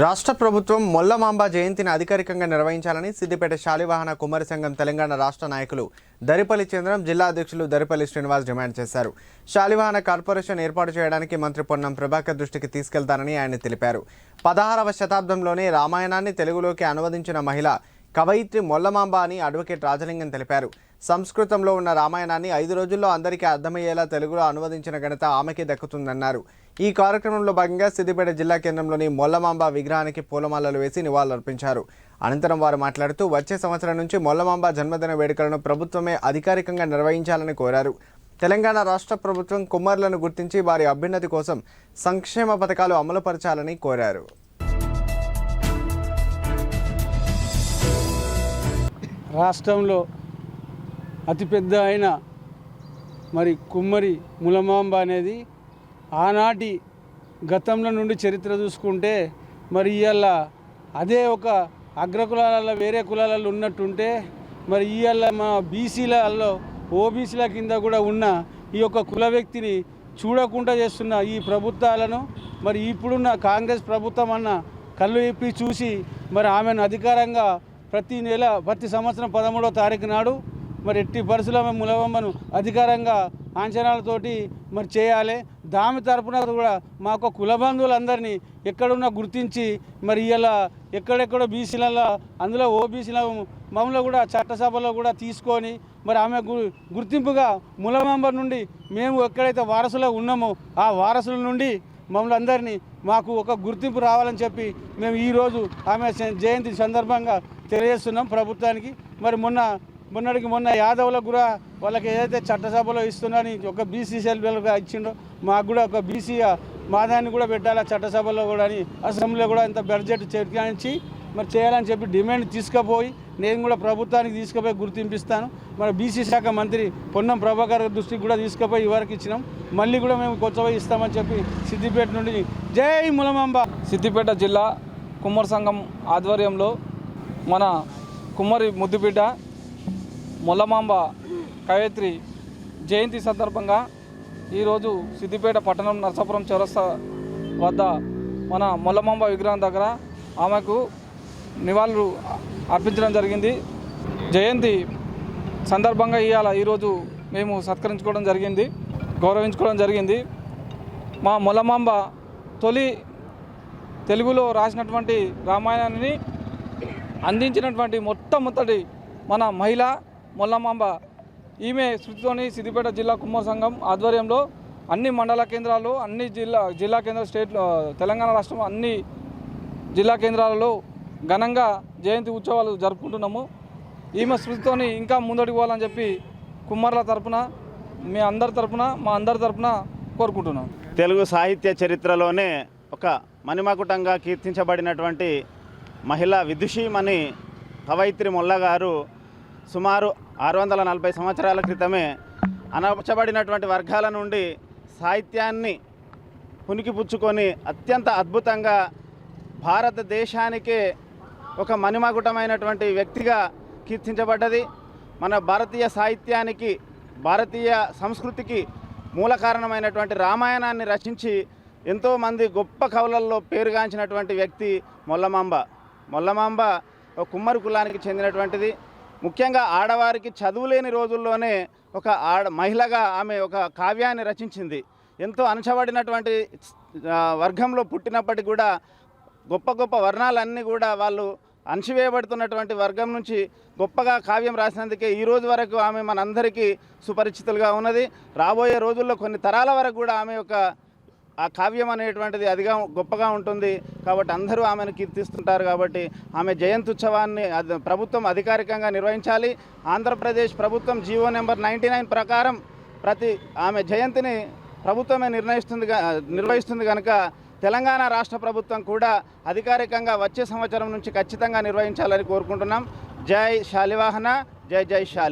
రాష్ట్ర ప్రభుత్వం మొల్లమాంబ జయంతిని అధికారికంగా నిర్వహించాలని సిద్దిపేట శాలివాహన కుమారి సంఘం తెలంగాణ రాష్ట్ర నాయకులు దరిపల్లి చంద్రం జిల్లా అధ్యక్షులు దరిపల్లి శ్రీనివాస్ డిమాండ్ చేశారు. శాలివాహన కార్పొరేషన్ ఏర్పాటు చేయడానికి మంత్రి పొన్నం ప్రభాకర్ దృష్టికి తీసుకెళ్తారని ఆయన తెలిపారు. పదహారవ శతాబ్దంలోనే రామాయణాన్ని తెలుగులోకి అనువదించిన మహిళ కవయిత్రి మొల్లమాంబ అని అడ్వకేట్ రాజలింగం తెలిపారు. సంస్కృతంలో ఉన్న రామాయణాన్ని ఐదు రోజుల్లో అందరికీ అర్థమయ్యేలా తెలుగులో అనువదించిన ఘనత ఆమెకే దక్కుతుందన్నారు. ఈ కార్యక్రమంలో భాగంగా సిద్దిపేట జిల్లా కేంద్రంలోని మొల్లమాంబ విగ్రహానికి పూలమాలలు వేసి నివాళులర్పించారు. అనంతరం వారు మాట్లాడుతూ వచ్చే సంవత్సరం నుంచి మొల్లమాంబ జన్మదిన వేడుకలను ప్రభుత్వమే అధికారికంగా నిర్వహించాలని కోరారు. తెలంగాణ రాష్ట్ర ప్రభుత్వం కుమారులను గుర్తించి వారి అభ్యున్నతి కోసం సంక్షేమ పథకాలు అమలుపరచాలని కోరారు. రాష్ట్రంలో అతిపెద్ద అయిన మరి కుమ్మరి ములమాంబ అనేది ఆనాటి గతంలో నుండి చరిత్ర చూసుకుంటే మరి ఇవాళ అదే ఒక అగ్రకులాలలో వేరే కులాలలో ఉన్నట్టుంటే మరి ఇవాళ మా బీసీలలో ఓబీసీల కింద కూడా ఉన్న ఈ యొక్క కుల వ్యక్తిని చూడకుండా చేస్తున్న ఈ ప్రభుత్వాలను మరి ఇప్పుడున్న కాంగ్రెస్ ప్రభుత్వం అన్న కళ్ళు ఇప్పి చూసి మరి ఆమెను అధికారంగా ప్రతి నెల ప్రతి సంవత్సరం పదమూడవ తారీఖు నాడు మరి ఎట్టి పరిస్థితుల్లో ములవమ్మను అధికారంగా అంచనాలతోటి మరి చేయాలి. దామి తరపున కూడా మాకు కుల బంధువులందరినీ ఎక్కడున్నా గుర్తించి మరి ఇలా ఎక్కడెక్కడ బీసీలలో అందులో ఓబీసీల మమ్మల్ని కూడా చట్టసభలో కూడా తీసుకొని మరి ఆమె గు- గుర్తింపుగా ములమంబ నుండి మేము ఎక్కడైతే వారసులో ఉన్నామో ఆ వారసుల నుండి మమ్మల్ని అందరినీ మాకు ఒక గుర్తింపు రావాలని చెప్పి మేము ఈరోజు ఆమె జయంతి సందర్భంగా తెలియజేస్తున్నాం ప్రభుత్వానికి. మరి మొన్న మొన్నటికి మొన్న యాదవులకు కూడా వాళ్ళకి ఏదైతే చట్టసభలో ఇస్తున్నారని ఒక బీసీసీఎల్ ఇచ్చిండో మాకు కూడా ఒక బీసీ మాదాన్ని కూడా పెట్టాలి చట్టసభలో కూడా అని అసెంబ్లీలో కూడా ఇంత బడ్జెట్ చర్చించి మరి చేయాలని చెప్పి డిమాండ్ తీసుకుపోయి నేను కూడా ప్రభుత్వానికి తీసుకుపోయి గుర్తింపిస్తాను. మరి బీసీ శాఖ మంత్రి పొన్నం ప్రభాకర్ దృష్టికి కూడా తీసుకుపోయి ఇవరకు ఇచ్చినాం. మళ్ళీ కూడా మేము కొత్తపోయి ఇస్తామని చెప్పి సిద్దిపేట నుండి జై ములమాంబ. సిద్దిపేట జిల్లా కుమ్మరి సంఘం ఆధ్వర్యంలో మన కుమ్మరి ముద్దుపేట మొల్లమాంబ కవయిత్రి జయంతి సందర్భంగా ఈరోజు సిద్దిపేట పట్టణం నరసాపురం చౌరస్తా వద్ద మన మొల్లమాంబ విగ్రహం దగ్గర ఆమెకు నివాళులు అర్పించడం జరిగింది. జయంతి సందర్భంగా ఇవాళ ఈరోజు మేము సత్కరించుకోవడం జరిగింది గౌరవించుకోవడం జరిగింది. మా మొలమాంబ తొలి తెలుగులో రాసినటువంటి రామాయణాన్ని అందించినటువంటి మొట్టమొదటి మన మహిళ మొల్లమాంబ ఈమె స్మృతితోని సిద్దిపేట జిల్లా కుమ్మర సంఘం ఆధ్వర్యంలో అన్ని మండల కేంద్రాలు అన్ని జిల్లా జిల్లా కేంద్ర స్టేట్ తెలంగాణ రాష్ట్రం అన్ని జిల్లా కేంద్రాలలో ఘనంగా జయంతి ఉత్సవాలు జరుపుకుంటున్నాము. ఈమె స్మృతితోని ఇంకా ముందడికి పోవాలని చెప్పి కుమ్మర్ల తరపున మీ అందరి తరపున మా అందరి తరపున కోరుకుంటున్నాం. తెలుగు సాహిత్య చరిత్రలోనే ఒక మణిమకుటంగా కీర్తించబడినటువంటి మహిళా విదుషీమణి కవయిత్రి మొల్ల గారు సుమారు ఆరు వందల నలభై సంవత్సరాల క్రితమే అనచబడినటువంటి వర్గాల నుండి సాహిత్యాన్ని పుణికిపుచ్చుకొని అత్యంత అద్భుతంగా భారతదేశానికే ఒక మణిమగుటమైనటువంటి వ్యక్తిగా కీర్తించబడ్డది. మన భారతీయ సాహిత్యానికి భారతీయ సంస్కృతికి మూల కారణమైనటువంటి రామాయణాన్ని రచించి ఎంతోమంది గొప్ప కవులల్లో పేరుగాంచినటువంటి వ్యక్తి మొల్లమాంబ. మొల్లమాంబ ఒక కుమ్మరి కులానికి చెందినటువంటిది. ముఖ్యంగా ఆడవారికి చదువులేని రోజుల్లోనే ఒక ఆడ మహిళగా ఆమె ఒక కావ్యాన్ని రచించింది. ఎంతో అణచబడినటువంటి వర్గంలో పుట్టినప్పటికీ కూడా గొప్ప గొప్ప వర్ణాలన్నీ కూడా వాళ్ళు అణచివేయబడుతున్నటువంటి వర్గం నుంచి గొప్పగా కావ్యం రాసినందుకే ఈ రోజు వరకు ఆమె మనందరికీ సుపరిచితులుగా ఉన్నది. రాబోయే రోజుల్లో కొన్ని తరాల వరకు కూడా ఆమె యొక్క ఆ కావ్యం అనేటువంటిది అదిగా గొప్పగా ఉంటుంది. కాబట్టి అందరూ ఆమెను కీర్తిస్తుంటారు కాబట్టి ఆమె జయంతి ఉత్సవాన్ని ప్రభుత్వం అధికారికంగా నిర్వహించాలి. ఆంధ్రప్రదేశ్ ప్రభుత్వం జీవో నెంబర్ నైంటీ ప్రకారం ప్రతి ఆమె జయంతిని ప్రభుత్వమే నిర్ణయిస్తుంది నిర్వహిస్తుంది కనుక తెలంగాణ రాష్ట్ర ప్రభుత్వం కూడా అధికారికంగా వచ్చే సంవత్సరం నుంచి ఖచ్చితంగా నిర్వహించాలని కోరుకుంటున్నాం. జై శాలివాహన జై జై శాలి